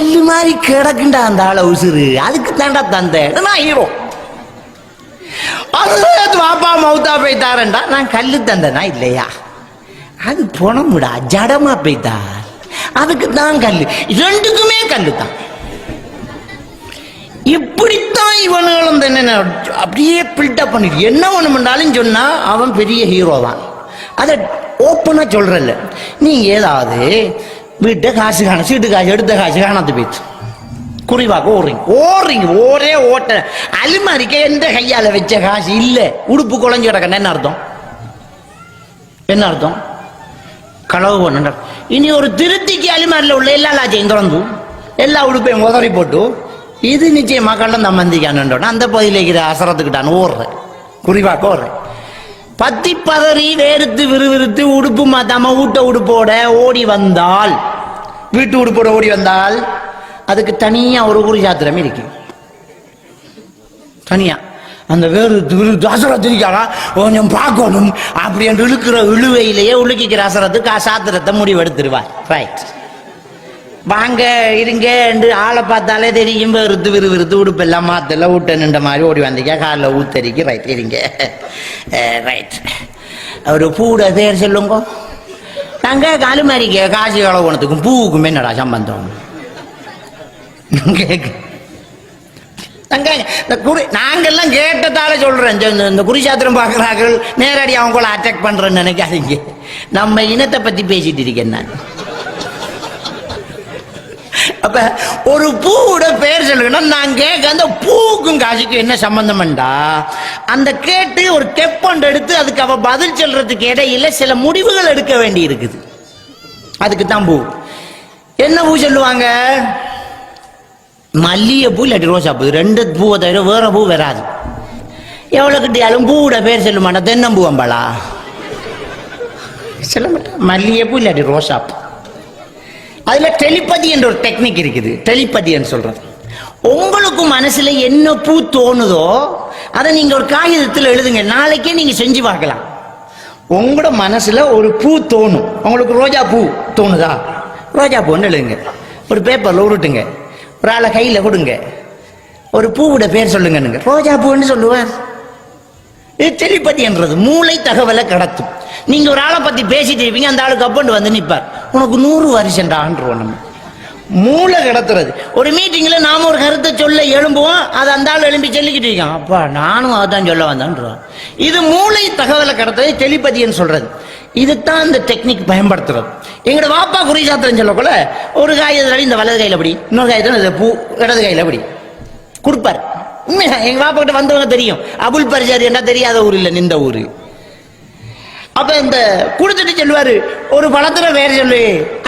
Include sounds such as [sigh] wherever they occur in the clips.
கல்லு மாதிரி கிடக்குண்டா அந்த ஆளை உசுறு. அதுக்கு தாண்டா தந்தேன். நான் ஹீரோ அது பாப்பா மௌத்தா போய்த்தாரண்டா நான் கல்லு தந்தனா இல்லையா? அது புணமுடா. ஜடமா போய்த்தார் அதுக்கு தான் கல்லு. ரெண்டுக்குமே கல்லு தான். இப்படித்தான் இவனுகளும் என்ன அப்படியே பில்டப் பண்ணிட்டு என்ன ஒண்ணு பண்ணாலும் சொன்னா அவன் பெரிய ஹீரோ தான் அதை ஓப்பனா சொல்றல்ல நீ ஏதாவது வீட்டை காசு காணும் சீட்டு காசு எடுத்த காசு காணாது போயிடுச்சு குறிவாக்க ஓடுறீங்க ஓடுறீங்க ஒரே ஓட்ட அலுமாரிக்க எந்த கையால் வச்ச காசு இல்லை உடுப்பு குழஞ்சு கிடக்கணும் என்ன அர்த்தம் என்ன அர்த்தம் களவு பண்ண இனி ஒரு திருத்திக்கு அலுமாரியில் உள்ள எல்லா லாச்சையும் திறந்து எல்லா உடுப்பையும் உதறி போட்டு இது நிச்சயமா கள்ளம் தம்பந்திக்கான அந்த பகுதியில் இருக்கிற அசரத்துக்கிட்டான் ஓடுறேன் குறிவாக்க ஓடுறேன் பத்தி பதறி வேறுத்து விறுவிறுத்து உடுப்பு மாத்தாம ஊட்ட உடுப்போட ஓடி வந்தால் வீட்டு உடுப்போட ஓடி வந்தால் அதுக்கு தனியா ஒரு ஊர் ஜாத்திரம் இருக்கு. தனியா. அந்த வேறு அசுரம் அசரத்திரிக்காரா கொஞ்சம் பார்க்கணும். அப்படி என்று இழுக்கிற இழுவையிலேயே உழுக்கிக்கிற அசரத்துக்கு சாத்திரத்தை முடிவெடுத்துருவார் ரைட் வாங்க இருங்க என்று ஆளை பார்த்தாலே தெரியும். விறுத்து விறு விறுத்து உடுப்பெல்லாம் மாத்தல ஊட்ட நின்ற மாதிரி ஓடி வந்தீங்க காலில் ஊத்தரிக்கு. ரைட் இருங்க. [laughs] Eh, ரைட் ஒரு பூட பேர் சொல்லுங்க. நாங்க காலுமாரிக்க காசு கலவணத்துக்கும் பூவுக்கும் என்னடா சம்பந்தம்? கேக்கு இந்த குறி நாங்கெல்லாம் கேட்டதால சொல்றேன். இந்த- இந்த- இந்த குறிசாத்திரம் பார்க்குறார்கள் நேரடி அவங்கள அட்டாக் பண்றேன்னு நினைக்காதீங்க. நம்ம இனத்தை பத்தி பேசிட்டு இருக்கேன் நான். அப்ப ஒரு பூவோட பேர் சொல்லணும் நான் கேட்க அந்த பூவுக்கும் காசுக்கும் என்ன சம்பந்தம்டா? அந்த கேட்டு ஒரு தெப்பன் அதுக்கு அவ பதில் சொல்றதுக்கு இடையில சில முடிவுகள் எடுக்க வேண்டி இருக்குது அதுக்கு தான் பூ. என்ன பூ சொல்லுவாங்க? மல்லிகைப்பூ இல்லாட்டி ரோசா பூ. ரெண்டு பூவை தவிர வேற பூ வராது. எவ்வளோ கிட்டியாலும் பூவோட பேர் சொல்ல மாட்டா தென்னம்பூ அம்பாளா சொல்ல மாட்டேன் மல்லிகைப்பூ இல்லாட்டி ரோசா பூ. அதில் டெலிபதி என்ற ஒரு டெக்னிக் இருக்குது. டெலிபதின்னு சொல்றது. உங்களுக்கு மனசுல என்ன பூ தோணுதோ அதை நீங்க ஒரு காகிதத்தில் எழுதுங்க. நாளைக்கே நீங்க செஞ்சு பார்க்கலாம். உங்களோட மனசுல ஒரு பூ தோணும். உங்களுக்கு ரோஜா பூ தோணுதா? ரோஜா பூன்னு எழுதுங்க. ஒரு பேப்பர்ல உருட்டுங்க. ஒரு ஆளை கையில கொடுங்க. ஒரு பூவோட பேர் சொல்லுங்கன்னுங்க. ரோஜா பூன்னு சொல்லுவார். இது டெலிபதின்றது மூளை தகவலை கடத்தும். நீங்க ஒரு ஆளை பத்தி பேசிட்டு இருப்பீங்க. அந்த ஆளுக்கு அப்பண்டு வந்து நிற்பார் உனக்கு நூறு வருஷம்டான்றோம் நம்ம. மூளை கிடத்துறது. ஒரு மீட்டிங்கில் நாம ஒரு கருத்தை சொல்ல எழும்புவோம் அதை அந்த ஆள் எழும்பி சொல்லிக்கிட்டு இருக்கான். அப்பா நானும் அதான் சொல்ல வந்தான்றோம். இது மூளை தகவலை கடத்துறது டெலிபதின்னு சொல்றது. இதுதான் இந்த டெக்னிக் பயன்படுத்துறது. எங்களோட வாப்பா குறி சாத்திரம் சொல்லக்குள்ள ஒரு காயத்தில் இந்த வலது கையில் அப்படி இன்னொரு காயத்தில் இந்த பூ இடது கையில் அப்படி. கொடுப்பார். உண்மையா எங்கள் பாப்பா கிட்ட வந்தவங்க தெரியும். அபுல் பரிசாரி என்ன தெரியாத ஊர் இல்லை நின்ற ஊர். அப்ப இந்த கொடுத்துட்டு சொல்லுவாரு ஒரு பழத்துல வேற சொல்லு.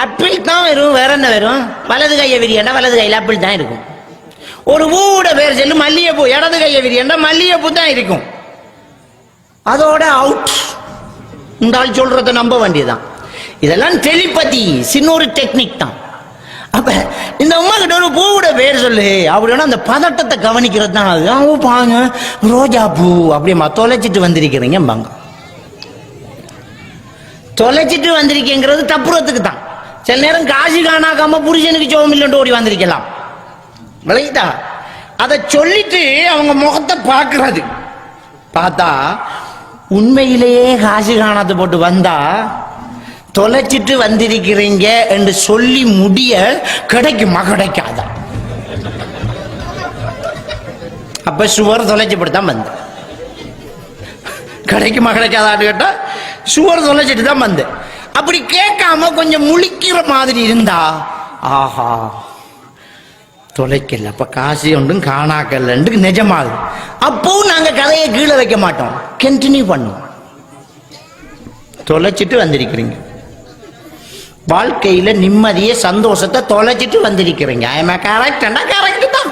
அப்பிள் தான் வரும் வேற என்ன வரும்? வலது கையை விரியண்டா வலது கையில அப்பிள் தான் இருக்கும். ஒரு பூவோட பேர் சொல்லு மல்லிகைப்பூ இடது கையை விரியண்டா மல்லிகைப்பூ தான் இருக்கும். அதோட அவுட் இந்த ஆள் சொல்றத நம்ப வேண்டியதுதான். இதெல்லாம் டெலிபதி சின்ன ஒரு டெக்னிக் தான். அப்ப இந்த அம்மா கிட்ட ஒரு பூவோட பேர் சொல்லு. அப்படின்னா அந்த பதட்டத்தை கவனிக்கிறது தான் அது பாங்க ரோஜா பூ. அப்படியேம்மா தொலைச்சிட்டு வந்திருக்கிறீங்க பாங்க தொலைச்சிட்டு வந்திருக்கேங்கிறது தப்புறத்துக்கு தான் சில நேரம் காசு காணாக்காம புருஷனுக்கு சோகம் இல்லைன்னு ஓடி வந்திருக்கலாம். விளையுதா அதை சொல்லிட்டு அவங்க முகத்தை பார்க்கறது. பார்த்தா உண்மையிலேயே காசு காணாத போட்டு வந்தா தொலைச்சிட்டு வந்திருக்கிறீங்க என்று சொல்லி முடிய கிடைக்குமா? கிடைக்காதா? அப்ப சுவர் தொலைச்சப்பட்டு தான் வந்த. கிடைக்குமா? கிடைக்காதான்னு கேட்டா சுவர் தொலைச்சிட்டு தான் வந்தேன். அப்படி கேட்காம கொஞ்சம் முழிக்கிற மாதிரி இருந்தா ஆஹா தொலைக்கல அப்ப காசு ஒன்றும் காணாக்கல்லன்ட்டு நிஜமாகுது அப்பவும் நாங்க கதையை கீழே வைக்க மாட்டோம். கண்டினியூ பண்ணுவோம். தொலைச்சிட்டு வந்திருக்கிறீங்க. வாழ்க்கையில நிம்மதியை சந்தோஷத்தை தொலைச்சிட்டு வந்திருக்கிறீங்க. ஐம கரெக்டா கரெக்ட் தான்.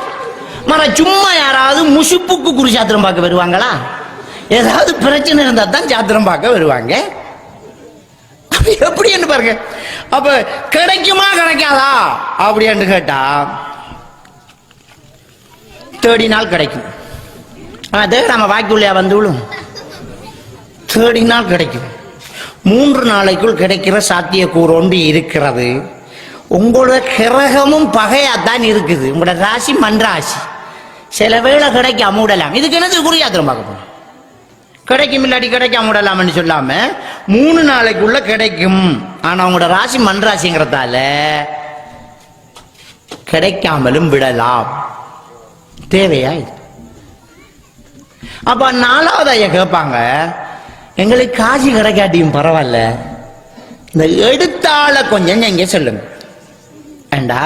மர சும்மா யாராவது முசுப்புக்கு குருசாத்திரம் பார்க்க வருவாங்களா? ஏதாவது பிரச்சனை இருந்தால் தான் சாத்திரம் பார்க்க வருவாங்க. அப்ப எப்படின்னு பாருங்க. அப்ப கிடைக்குமா கிடைக்காதா? அப்படின்னு கேட்டா தேடினால் கிடைக்கும். அதே நம்ம வாய்க்குள்ளே வந்து விழும். நாள் கிடைக்கும். மூன்று நாளைக்குள் கிடைக்கிற சாத்தியக்கூறு ஒன்று இருக்கிறது. உங்களோட கிரகமும் பகையாத்தான் இருக்குது. உங்களோட ராசி மண் ராசி. சில வேளை கிடைக்க விடலாம். இதுக்கு என்னது குறியாத்திரம் பார்க்க போகணும் கிடைக்கும் இல்லாட்டி கிடைக்காம விடலாம்னு சொல்லாம மூணு நாளைக்குள்ள கிடைக்கும். ஆனா அவங்களோட ராசி மண் ராசிங்கிறதால கிடைக்காமலும் விடலாம். தேவையா இது? அப்ப நாலாவது ஐயா கேட்பாங்க எங்களுக்கு காசி கிடைக்காட்டியும் பரவாயில்ல. இந்த எடுத்தால கொஞ்சம் எங்க சொல்லுங்க. ஏண்டா?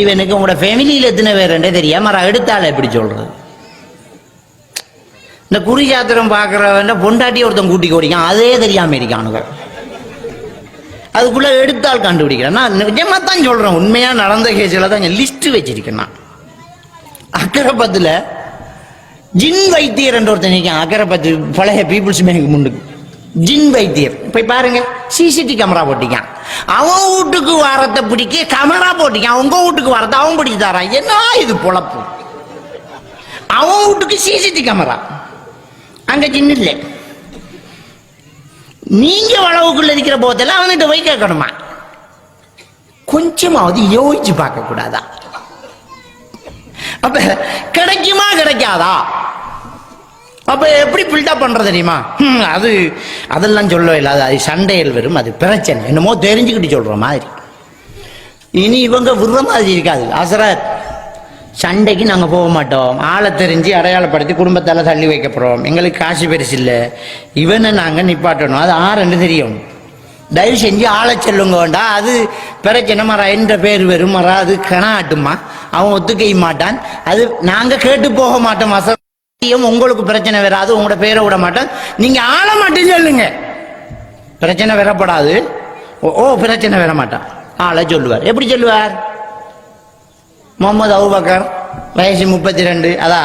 இவனுக்கு உங்களோட ஃபேமிலியில் எத்தனை பேருன்றே தெரியாம எடுத்தால எப்படி சொல்றது? இந்த குறி சாத்திரம் பொண்டாட்டி ஒருத்தன் கூட்டி ஓடிக்கான். அதே தெரியாமல் இருக்கானுங்க. அதுக்குள்ளே எடுத்தால் கண்டுபிடிக்கிறேன். நான் நிஜமாக தான் சொல்கிறேன் உண்மையாக நடந்த கேஸில் தான் லிஸ்ட்டு வச்சிருக்கேன் நான். அக்கரப்பத்தில் ஜின் வைத்தியர் என்ற ஒருத்தன் இருக்கான் அக்கரப்பத்து பழைய பீப்புள்ஸ் பேங்க் முன்னுக்கு ஜின் வைத்தியர். போய் பாருங்க. சிசிடி கேமரா போட்டிக்கான். அவன் வீட்டுக்கு வாரத்தை பிடிக்க கேமரா போட்டிக்கான். உங்க வீட்டுக்கு வரத்தை அவன் பிடிச்சி தரான். என்ன இது பொழப்பு? அவன் வீட்டுக்கு சிசிடி கேமரா அங்க ஜின்னு இல்லை. நீங்க வளவுக்குள்ள இருக்கிற போதெல்லாம் அவன்கிட்ட போய் கேட்கணுமா? கொஞ்சமாவது யோசிச்சு பார்க்க கூடாதா? அப்ப கிடைக்குமா கிடைக்காதா? அப்ப எப்படி பில்டப் பண்றது தெரியுமா? அது அதெல்லாம் சொல்ல இல்லாத அது சண்டையில் வரும் அது பிரச்சனை. என்னமோ தெரிஞ்சுக்கிட்டு சொல்ற மாதிரி. இனி இவங்க விடுற மாதிரி இருக்காது. அசரத் சண்டைக்கு நாங்கள் போக மாட்டோம். ஆளை தெரிஞ்சு அடையாளப்படுத்தி குடும்பத்தால் தள்ளி வைக்க போகிறோம் எங்களுக்கு காசு பெருசு இல்லை. இவனை நாங்கள் நிப்பாட்டணும். அது ஆறுன்னு தெரியும். தயவு செஞ்சு ஆளை செல்லுங்க வேண்டாம் அது பிரச்சனை மரா என்ற பேர் வரும் மரா அது கணாட்டுமா? அவன் ஒத்துக்கைய மாட்டான். அது நாங்கள் கேட்டு போக மாட்டோம். அசத்தியம் உங்களுக்கு பிரச்சனை வராது. உங்களோட பேரை விட மாட்டோம். நீங்கள் ஆளை மட்டும் சொல்லுங்க. பிரச்சனை வரப்படாது. ஓ ஓ, பிரச்சனை வர மாட்டான் ஆளை சொல்லுவார். எப்படி சொல்லுவார்? முகமது அவுபக்கர் வயசு முப்பத்தி ரெண்டு அதா?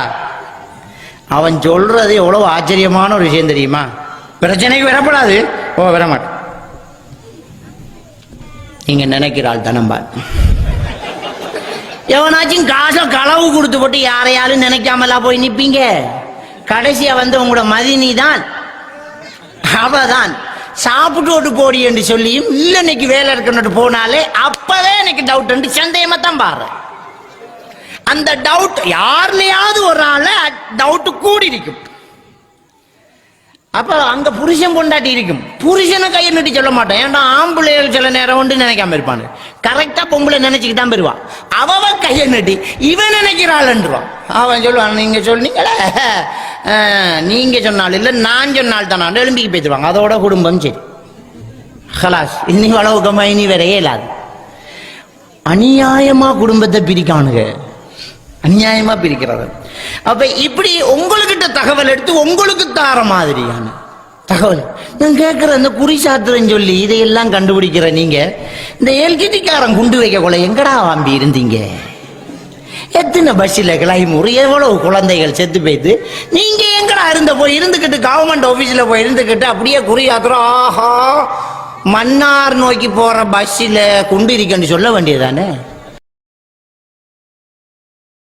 அவன் சொல்றது எவ்வளவு ஆச்சரியமான ஒரு விஷயம் தெரியுமா? பிரச்சனைக்கு வரப்படாது. ஓ வரமாட்டான். நீங்க நினைக்கிறாள் தனம்பான் எவனாச்சும் காசை களவு கொடுத்து போட்டு யாரையாலும் நினைக்காமலா போய் நிப்பீங்க? கடைசியா வந்து உங்களோட மதினி தான் அவதான். சாப்பிட்டு ஓட்டு போடி என்று சொல்லியும் இல்ல இன்னைக்கு வேலை இருக்கணுட்டு போனாலே அப்பவே எனக்கு டவுட் சந்தேகமா தான் பாரு. அந்த டவுட் யாருலயாவது ஒரு ஆள டவுட் கூடி இருக்கும் அப்ப அங்க புருஷன் பொண்டாட்டி இருக்கும். புருஷனை கையை நீட்டி சொல்ல மாட்டான். ஏன்னா ஆம்பளைகள் சில நேரம் உண்டு நினைக்காம இருப்பாங்க கரெக்டா பொம்பளை நினைச்சுக்கிட்டு தான் பெறுவான். அவ கையை நீட்டி இவன் நினைக்கிறாள்ன்றான் அவன் சொல்லுவான் நீங்க சொன்னீங்களே. நீங்க சொன்னால் இல்லை நான் சொன்னால் தானே எழும்பிக்கு பேசுவாங்க. அதோட குடும்பம் சரி. ஹலாஸ். இன்னி வளவுக்கமா இனி வரையே இல்லாது. அநியாயமா குடும்பத்தை பிரிக்கானுங்க. அநியாயமா பிரிக்கிறது. அப்ப இப்படி உங்கள்கிட்ட தகவல் எடுத்து உங்களுக்கு தார மாதிரியான தகவல். நான் கேட்கிற இந்த குறி சாத்திரம் சொல்லி இதையெல்லாம் கண்டுபிடிக்கிற நீங்க இந்த எல்ஜிடிக்காரன் குண்டு வைக்க கொலை எங்கடா வாம்பி இருந்தீங்க? எத்தனை பஸ்ஸில் கிளைமூர் எவ்வளவு குழந்தைகள் செத்து போயிட்டு நீங்க எங்கடா இருந்த போய் இருந்துக்கிட்டு கவர்மெண்ட் ஆஃபீஸில் போய் இருந்துக்கிட்டு அப்படியே குறியாக்குறோம் ஆஹா மன்னார் நோக்கி போற பஸ்ஸில் குண்டு இருக்கன்னு சொல்ல வேண்டியதானே